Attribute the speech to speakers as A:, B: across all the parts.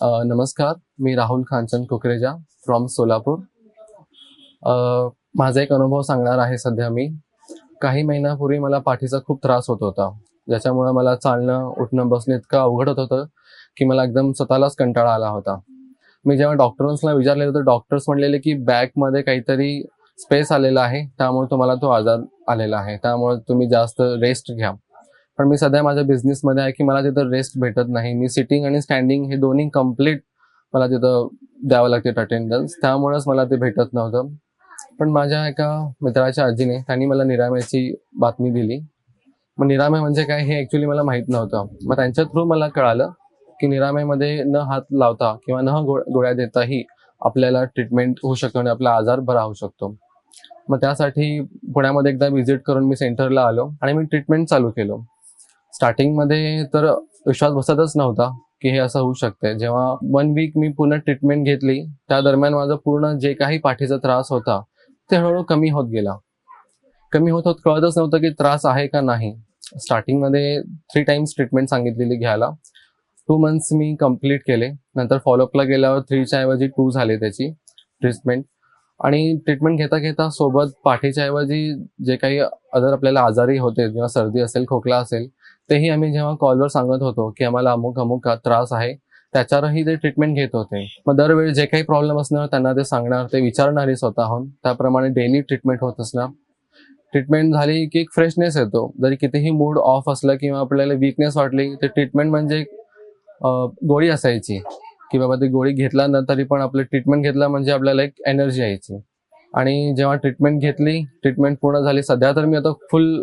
A: नमस्कार मी राहुल खानचंद कुकरेजा फ्रॉम सोलापूर. माझा एक अनुभव सांगणार आहे सध्या मी. काही महिन्यापूर्वी मला पाठीचा खूप त्रास होत होता ज्याच्यामुळे मला चालणं उठणं बसणं इतकं अवघड होत होतं की मला एकदम स्वतःलाच कंटाळा आला होता. मी जेव्हा डॉक्टर्सला विचारलेलं तर डॉक्टर्स म्हणलेले की बॅकमध्ये काहीतरी स्पेस आलेला आहे त्यामुळे तुम्हाला तो आजार आलेला आहे. त्यामुळे तुम्ही जास्त रेस्ट घ्या. पण मी सध्या माझ्या बिझनेसमध्ये आहे की मला तिथं रेस्ट भेटत नाही. मी सिटिंग आणि स्टँडिंग हे दोन्ही कंप्लीट मला तिथं द्यावं लागते अटेंडन्स त्यामुळेच मला ते भेटत नव्हतं. पण माझ्या एका मित्राच्या आजीने त्यांनी मला निराम्याची बातमी दिली. मग निरामय म्हणजे काय हे ॲक्च्युली मला माहीत नव्हतं. मग त्यांच्या थ्रू मला कळालं की निरामयमध्ये न हात लावता किंवा न गो गोळ्या देताही आपल्याला ट्रीटमेंट होऊ शकतो आणि आपला आजार बरा होऊ शकतो. मग त्यासाठी पुण्यामध्ये एकदा व्हिजिट करून मी सेंटरला आलो आणि मी ट्रीटमेंट चालू केलं. स्टार्टिंगमध्ये तर विश्वास बसतच नव्हता की हे असं होऊ शकते जेव्हा वन वीक मी पूर्ण ट्रीटमेंट घेतली त्या दरम्यान माझा पूर्ण जे काही पाठीचा त्रास होता ते हळूहळू कमी होत गेला. कमी होत होत कळतच नव्हतं की त्रास आहे का नाही. स्टार्टिंगमध्ये थ्री टाइम्स ट्रीटमेंट सांगितलेली घ्यायला. टू मंथ्स मी कंप्लीट केले. नंतर फॉलोअपला गेल्यावर थ्रीच्या ऐवजी टू झाले त्याची ट्रीटमेंट आणि ट्रीटमेंट घेता घेता सोबत पाठीच्या ऐवजी जे काही अदर आपल्याला आजारी होते किंवा सर्दी असेल खोकला असेल तेही आम्ही जेव्हा कॉलवर सांगत होतो की आम्हाला अमुक अमुक हा त्रास आहे त्याच्यावरही ते ट्रीटमेंट घेत होते. मग दरवेळी जे काही प्रॉब्लेम असणार त्यांना ते सांगणार ते विचारणारे स्वतःहून. त्याप्रमाणे डेली ट्रीटमेंट होत असणार. ट्रीटमेंट झाली की एक फ्रेशनेस येतो. जरी कितीही मूड ऑफ असलं किंवा आपल्याला विकनेस वाटली तर ट्रीटमेंट म्हणजे एक, गोळी असायची. की बाबा ती गोळी घेतला ना तरी पण आपलं ट्रीटमेंट घेतला म्हणजे आपल्याला एक एनर्जी यायची. आणि जेव्हा ट्रीटमेंट घेतली ट्रीटमेंट पूर्ण झाली सध्या तर मी आता फुल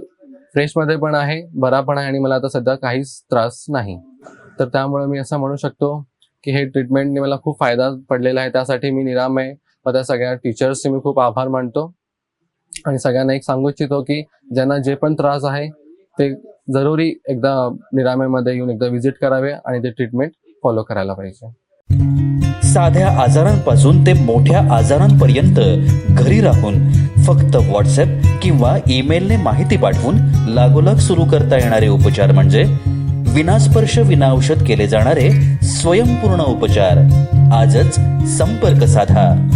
A: फ्रेशमध्ये पण आहे बरा पण आहे आणि मला आता सध्या काहीच त्रास नाही. तर त्यामुळे मी असं म्हणू शकतो की हे ट्रीटमेंटने मला खूप फायदा पडलेला आहे. त्यासाठी मी निरामय व त्या सगळ्या टीचर्सचे मी खूप आभार मानतो. आणि सगळ्यांना एक सांगू इच्छितो की ज्यांना जे पण त्रास आहे ते जरुरी एकदा निरामेमध्ये येऊन एकदा व्हिजिट करावे आणि ते ट्रीटमेंट फॉलो करायला पाहिजे.
B: साध्या आजारांपासून ते मोठ्या आजारांपर्यंत घरी राहून फक्त व्हॉट्सअप किंवा ईमेलने माहिती पाठवून लागोलाग सुरू करता येणारे उपचार म्हणजे विनास्पर्श विनाऔषध केले जाणारे स्वयंपूर्ण उपचार. आजच संपर्क साधा.